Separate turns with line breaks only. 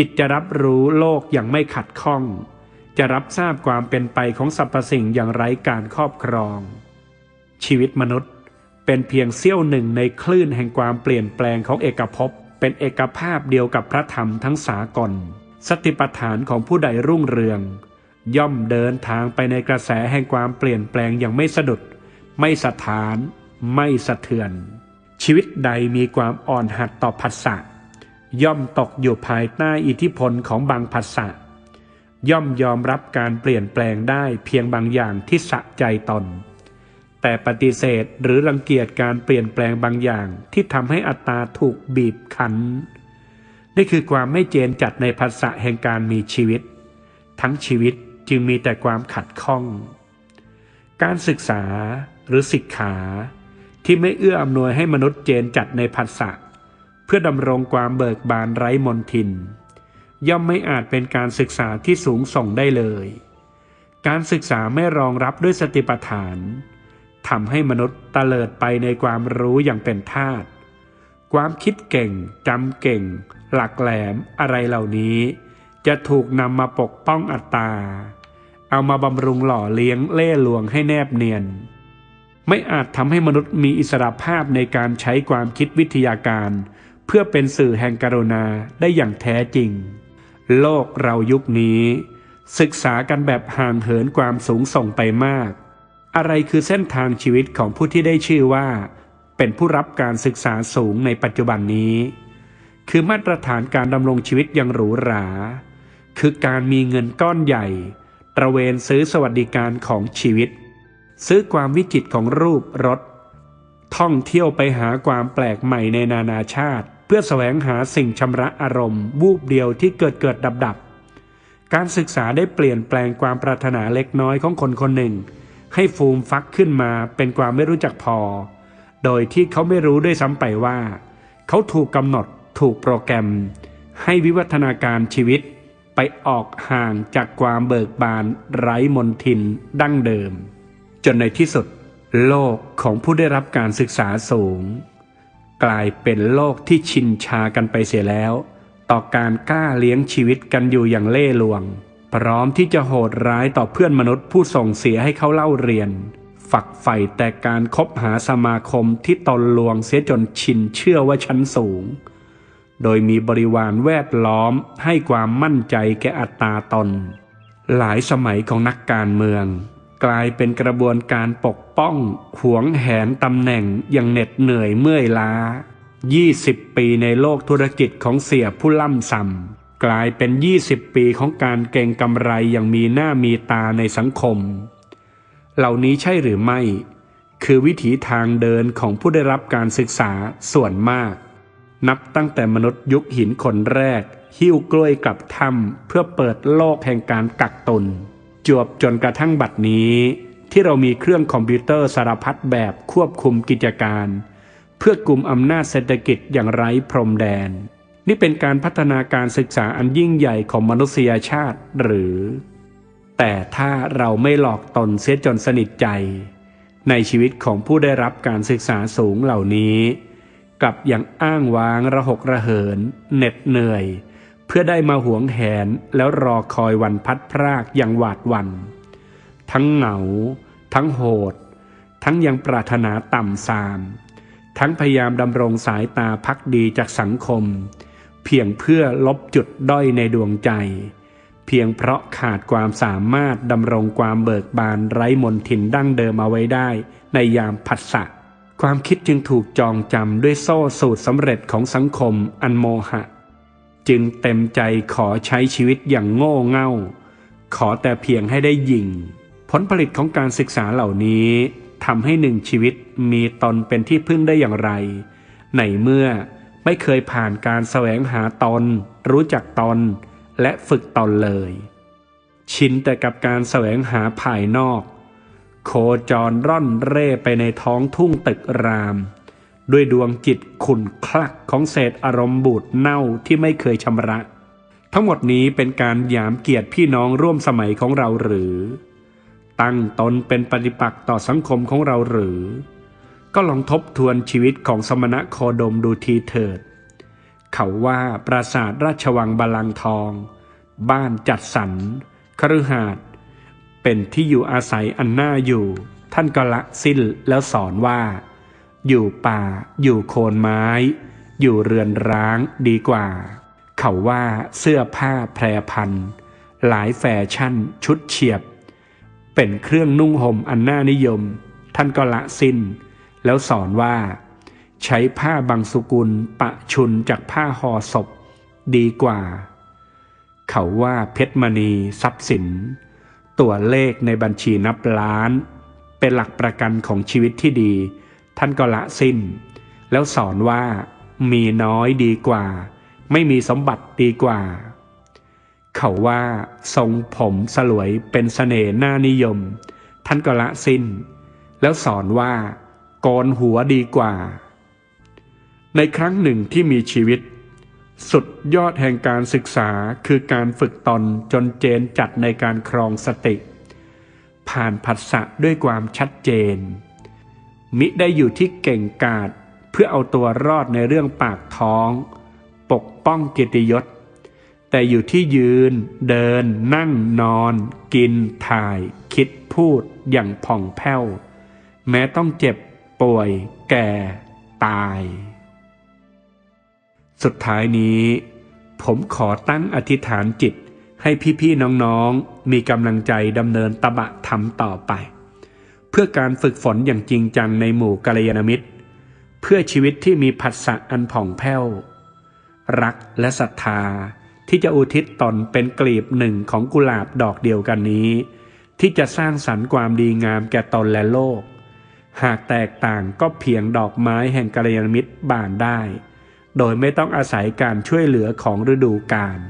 จิตจะรับรู้โลกอย่างไม่ขัดข้อง จะรับทราบความเป็นไปของสรรพสิ่งอย่างไร้การครอบครอง ชีวิตมนุษย์เป็นเพียงเสี้ยวหนึ่งในคลื่นแห่งความเปลี่ยนแปลงของเอกภพ เป็นเอกภาพเดียวกับพระธรรมทั้งสากล สติปัฏฐานของผู้ใดรุ่งเรือง ย่อมเดินทางไปในกระแสแห่งความเปลี่ยนแปลงอย่างไม่สะดุด ไม่สถาน ไม่สะเทือน ชีวิตใดมีความอ่อนหัดต่อผัสสะ ย่อมตกอยู่ภายใต้อิทธิพลของบางผัสสะย่อมยอมรับการเปลี่ยนแปลงได้เพียงบางอย่างที่สะใจตน แต่ปฏิเสธหรือรังเกียจการเปลี่ยนแปลงบางอย่างที่ทำให้อัตตาถูกบีบคั้น นี่คือความไม่เจนจัดในภาษะแห่งการมีชีวิต ทั้งชีวิตจึงมีแต่ความขัดข้อง การศึกษาหรือศิกขาที่ไม่เอื้ออำนวยให้มนุษย์เจนจัดในภาษะ เพื่อดำรงความเบิกบานไร้มนทิน ย่อมไม่อาจเป็นการศึกษาที่สูงส่งได้เลย การศึกษาไม่รองรับด้วยสติปัฏฐานทำให้มนุษย์ตะเลิดไปในความรู้อย่างเป็นธาตุความคิดเก่งจำเก่ง หลักแหลมอะไรเหล่านี้ จะถูกนำมาปกป้องอัตตา เอามาบำรุงหล่อเลี้ยงเล่ลวงให้แนบเนียน ไม่อาจทำให้มนุษย์มีอิสระภาพในการใช้ความคิดวิทยาการ เพื่อเป็นสื่อแห่งกรุณาได้อย่างแท้จริง โลกเรายุคนี้ ศึกษากันแบบห่างเหินความสูงส่งไปมาก อะไรคือเส้นทางชีวิตของผู้ที่ได้ชื่อว่า เป็นผู้รับการศึกษาสูงในปัจจุบันนี้ คือมาตรฐานการดำรงชีวิตอย่างหรูหรา คือการมีเงินก้อนใหญ่ ตระเวนซื้อสวัสดิการของชีวิต ซื้อความวิจิตของรูปรสท่องเที่ยวไปหาความแปลกใหม่ในนานาชาติ เพื่อแสวงหาสิ่งชำระอารมณ์ วูบเดียวที่เกิดเกิดดับดับ การศึกษาได้เปลี่ยนแปลงความปรารถนาเล็กน้อยของคนคนหนึ่ง ให้ฟูมฟักขึ้นมาเป็นความไม่รู้จักพอ โดยที่เขาไม่รู้ด้วยซ้ำไปว่า เขาถูกกำหนดถูกโปรแกรม ให้วิวัฒนาการชีวิต ไปออกห่างจากความเบิกบานไร้มนทินดั้งเดิม จนในที่สุด โลกของผู้ได้รับการศึกษาสูง กลายเป็นโลกที่ชินชากันไปเสียแล้ว ต่อการกล้าเลี้ยงชีวิตกันอยู่อย่างเล่หลวง พร้อมที่จะโหดร้ายต่อเพื่อนมนุษย์ผู้ส่งเสียให้เขาเล่าเรียน ฝักใฝ่แต่การคบหาสมาคมที่ตนลวงเสียจนชินเชื่อว่าชั้นสูง โดยมีบริวารแวดล้อมให้ความมั่นใจแก่อัตตาตน หลายสมัยของนักการเมือง กลายเป็นกระบวนการปกป้องหวงแหนตำแหน่งอย่างเหน็ดเหนื่อยเมื่อยล้า 20 ปีในโลกธุรกิจของเสียผู้ล่ำซ้ำกลายเป็น 20 ปีของการเก่งกำไรอย่างมีหน้ามีตาในสังคม เหล่านี้ใช่หรือไม่ คือวิถีทางเดินของผู้ได้รับการศึกษาส่วนมาก นับตั้งแต่มนุษย์ยุคหินคนแรก หิ้วกล้วยกลับถ้ำเพื่อเปิดโลกแห่งการกักตน จวบจนกระทั่งบัดนี้ ที่เรามีเครื่องคอมพิวเตอร์สารพัดแบบควบคุมกิจการ เพื่อกลุ่มอำนาจเศรษฐกิจอย่างไร้พรมแดน นี่เป็นการพัฒนาการศึกษาอันยิ่งใหญ่ของมนุษยชาติหรือ แต่ถ้าเราไม่หลอกตนเสียจนสนิทใจ ในชีวิตของผู้ได้รับการศึกษาสูงเหล่านี้ กลับยังอ้างว้างระหกระเหินเหน็ดเหนื่อย เพื่อได้มาหวงแหนแล้วรอคอยวันพัดพรากอย่างหวาดวัน ทั้งเหงา ทั้งโหด ทั้งยังปรารถนาต่ำซาม ทั้งพยายามดำรงสายตาพักดีจากสังคม เพียงเพื่อลบจุดด้อยในดวงใจ เพียงเพราะขาดความสามารถดำรงความเบิกบานไร้มนทินดั้งเดิมเอาไว้ได้ ในยามผัสสะความคิดจึงถูกจองจำด้วยโซ่สูตรสำเร็จของสังคมอันโมหะ จึงเต็มใจขอใช้ชีวิตอย่างโง่เง่า ขอแต่เพียงให้ได้ยิง ผลผลิตของการศึกษาเหล่านี้ทำให้หนึ่งชีวิตมีตนเป็นที่พึ่งได้อย่างไร ในเมื่อไม่เคยผ่านการแสวงหาตน รู้จักตน และฝึกตนเลย ชินแต่กับการแสวงหาภายนอก โคจรร่อนเร่ไปในท้องทุ่งตึกราม ด้วยดวงจิตขุนคลักของเศษอารมณ์บูดเน่าที่ไม่เคยชำระ ทั้งหมดนี้เป็นการหยามเกียรติพี่น้องร่วมสมัยของเราหรือ ตั้งตนเป็นปฏิปักษ์ต่อสังคมของเราหรือ ก็ลองทบทวนชีวิตของสมณะโคดมดูทีเถิด เขาว่าปราสาทราชวังบาลังทอง บ้านจัดสรรคฤหาสน์เป็นที่อยู่อาศัยอันน่าอยู่ ท่านก็ละสิ้นแล้วสอนว่า อยู่ป่า อยู่โคนไม้ อยู่เรือนร้างดีกว่า เขาว่าเสื้อผ้าแพรพัน หลายแฟชั่นชุดเฉียบ เป็นเครื่องนุ่งห่มอันน่านิยม ท่านก็ละสิ้น แล้วสอนว่า ใช้ผ้าบางสุกุลปะชุนจากผ้าห่อศพ ดีกว่า เขาว่าเพชรมณีทรัพย์สิน ตัวเลขในบัญชีนับล้าน เป็นหลักประกันของชีวิตที่ดี ท่านก็ละสิ้น แล้วสอนว่ามีน้อยดีกว่า ไม่มีสมบัติดีกว่า เขาว่าทรงผมสลวยเป็นสเสน่ห์น่านิยม ท่านก็ละสิ้น แล้วสอนว่าโกนหัวดีกว่า ในครั้งหนึ่งที่มีชีวิต สุดยอดแห่งการศึกษาคือการฝึกตนจนเจนจัดในการครองสติ ผ่านผัสสะด้วยความชัดเจน มิได้อยู่ที่เก่งกาจเพื่อเอาตัวรอดในเรื่องปากท้อง ปกป้องเกียรติยศ แต่อยู่ที่ยืน เดิน นั่งนอน กิน ถ่าย คิดพูดอย่างผ่องแผ้ว แม้ต้องเจ็บป่วย แก่ ตาย สุดท้ายนี้ ผมขอตั้งอธิษฐานจิตให้พี่ๆน้องๆ มีกำลังใจดำเนินตบะธรรมต่อไป พื่อการฝึกฝนอย่างจริงจังในหมู่กัลยาณมิตร เพื่อชีวิตที่มีผัสสะอันผ่องแผ้ว รักและศรัทธาที่จะอุทิศตนเป็นกลีบหนึ่งของกุหลาบดอกเดียวกันนี้ ที่จะสร้างสรรค์ความดีงามแก่ตนและโลก หากแตกต่างก็เพียงดอกไม้แห่งกัลยาณมิตรบานได้ โดยไม่ต้องอาศัยการช่วยเหลือของฤดูกาล